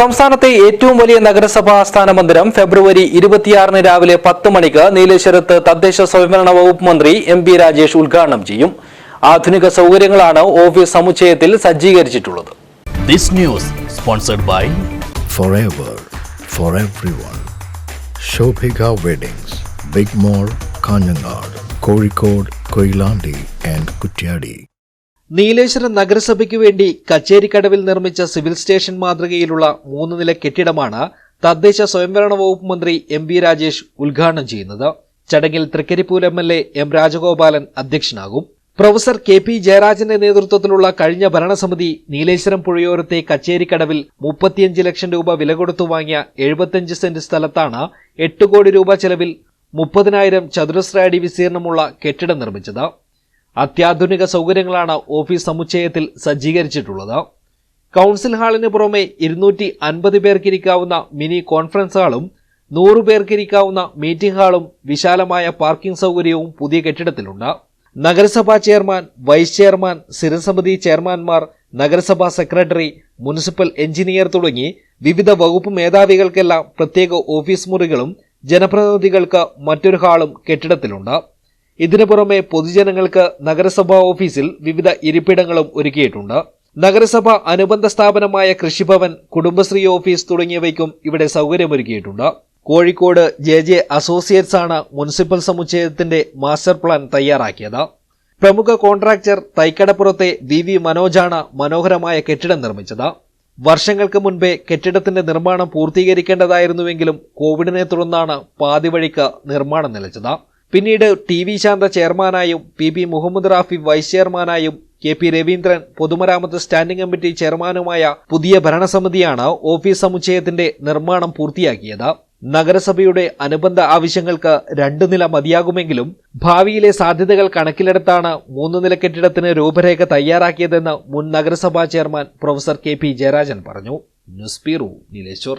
സംസ്ഥാനത്തെ ഏറ്റവും വലിയ നഗരസഭാ ആസ്ഥാന മന്ദിരം ഫെബ്രുവരി ഇരുപത്തിയാറിന് രാവിലെ പത്ത് മണിക്ക് നീലേശ്വരത്ത് തദ്ദേശ സ്വയംഭരണ വകുപ്പ് മന്ത്രി എം പി രാജേഷ് ഉദ്ഘാടനം ചെയ്യും ആധുനിക സൗകര്യങ്ങളാണ് ഓഫീസ് സമുച്ചയത്തിൽ സജ്ജീകരിച്ചിട്ടുള്ളത് This news sponsored by forever for everyone. Shobhika Weddings, Big Mall, Kanjangad, Kozhikode, Koilandi and Kutyadi. Nileshwaram നഗരസഭയ്ക്ക് വേണ്ടി കച്ചേരിക്കടവിൽ നിർമ്മിച്ച സിവിൽ സ്റ്റേഷൻ മാതൃകയിലുള്ള മൂന്ന് നില കെട്ടിടമാണ് തദ്ദേശ സ്വയംഭരണ വകുപ്പ് മന്ത്രി എം വി രാജേഷ് ഉദ്ഘാടനം ചെയ്യുന്നത്. ചടങ്ങിൽ Trikaripur M L A M Rajagopalan അധ്യക്ഷനാകും. Professor K P ജയരാജന്റെ നേതൃത്വത്തിലുള്ള കഴിഞ്ഞ ഭരണസമിതി നീലേശ്വരം പുഴയോരത്തെ കച്ചേരിക്കടവിൽ മുപ്പത്തിയഞ്ച് ലക്ഷം രൂപ വില കൊടുത്തു വാങ്ങിയ എഴുപത്തിയഞ്ച് സെന്റ് സ്ഥലത്താണ് എട്ട് കോടി രൂപ ചെലവിൽ മുപ്പതിനായിരം ചതുരശ്ര അടി വിസ്തീർണമുള്ള കെട്ടിടം നിർമ്മിച്ചത്. അത്യാധുനിക സൗകര്യങ്ങളാണ് ഓഫീസ് സമുച്ചയത്തിൽ സജ്ജീകരിച്ചിട്ടുള്ളത്. കൗൺസിൽ ഹാളിന് പുറമെ ഇരുന്നൂറ്റി അൻപത് പേർക്കിരിക്കാവുന്ന മിനി കോൺഫറൻസ് ഹാളും നൂറ് പേർക്കിരിക്കാവുന്ന മീറ്റിംഗ് ഹാളും വിശാലമായ പാർക്കിംഗ് സൗകര്യവും പുതിയ കെട്ടിടത്തിലുണ്ട്. നഗരസഭാ ചെയർമാൻ വൈസ് ചെയർമാൻ സ്ഥിരസമിതി ചെയർമാൻമാർ നഗരസഭാ സെക്രട്ടറി മുനിസിപ്പൽ എഞ്ചിനീയർ തുടങ്ങി വിവിധ വകുപ്പ് മേധാവികൾക്കെല്ലാം പ്രത്യേക ഓഫീസ് മുറികളും ജനപ്രതിനിധികൾക്ക് മറ്റൊരു ഹാളും കെട്ടിടത്തിലുണ്ട്. ഇതിനു പുറമെ പൊതുജനങ്ങൾക്ക് നഗരസഭാ ഓഫീസിൽ വിവിധ ഇരിപ്പിടങ്ങളും ഒരുക്കിയിട്ടുണ്ട്. നഗരസഭ അനുബന്ധ സ്ഥാപനമായ കൃഷിഭവൻ കുടുംബശ്രീ ഓഫീസ് തുടങ്ങിയവയ്ക്കും ഇവിടെ സൗകര്യമൊരുക്കിയിട്ടുണ്ട്. കോഴിക്കോട് ജെ ജെ അസോസിയേറ്റ്സ് ആണ് മുനിസിപ്പൽ സമുച്ചയത്തിന്റെ മാസ്റ്റർ പ്ലാൻ തയ്യാറാക്കിയത്. പ്രമുഖ കോൺട്രാക്ടർ തൈക്കടപ്പുറത്തെ വി വി മനോജാണ് മനോഹരമായ കെട്ടിടം നിർമ്മിച്ചത്. വർഷങ്ങൾക്ക് മുൻപേ കെട്ടിടത്തിന്റെ നിർമ്മാണം പൂർത്തീകരിക്കേണ്ടതായിരുന്നുവെങ്കിലും കോവിഡിനെ തുടർന്നാണ് പാതിവഴിക്ക് നിർമ്മാണം നിലച്ചത്. പിന്നീട് T V Shantha ചെയർമാനായും P P Muhammad Rafi vice ചെയർമാനായും K P Raveendran പൊതുമരാമത്ത് സ്റ്റാൻഡിംഗ് കമ്മിറ്റി ചെയർമാനുമായ പുതിയ ഭരണസമിതിയാണ് ഓഫീസ് സമുച്ചയത്തിന്റെ നിർമ്മാണം പൂർത്തിയാക്കിയത്. നഗരസഭയുടെ അനുബന്ധ ആവശ്യങ്ങൾക്ക് രണ്ടു നില മതിയാകുമെങ്കിലും ഭാവിയിലെ സാധ്യതകൾ കണക്കിലെടുത്താണ് മൂന്ന് നില കെട്ടിടത്തിന് രൂപരേഖ തയ്യാറാക്കിയതെന്ന് മുൻ നഗരസഭാ chairman professor K P Jayarajan പറഞ്ഞു. News bureau Nileshwar.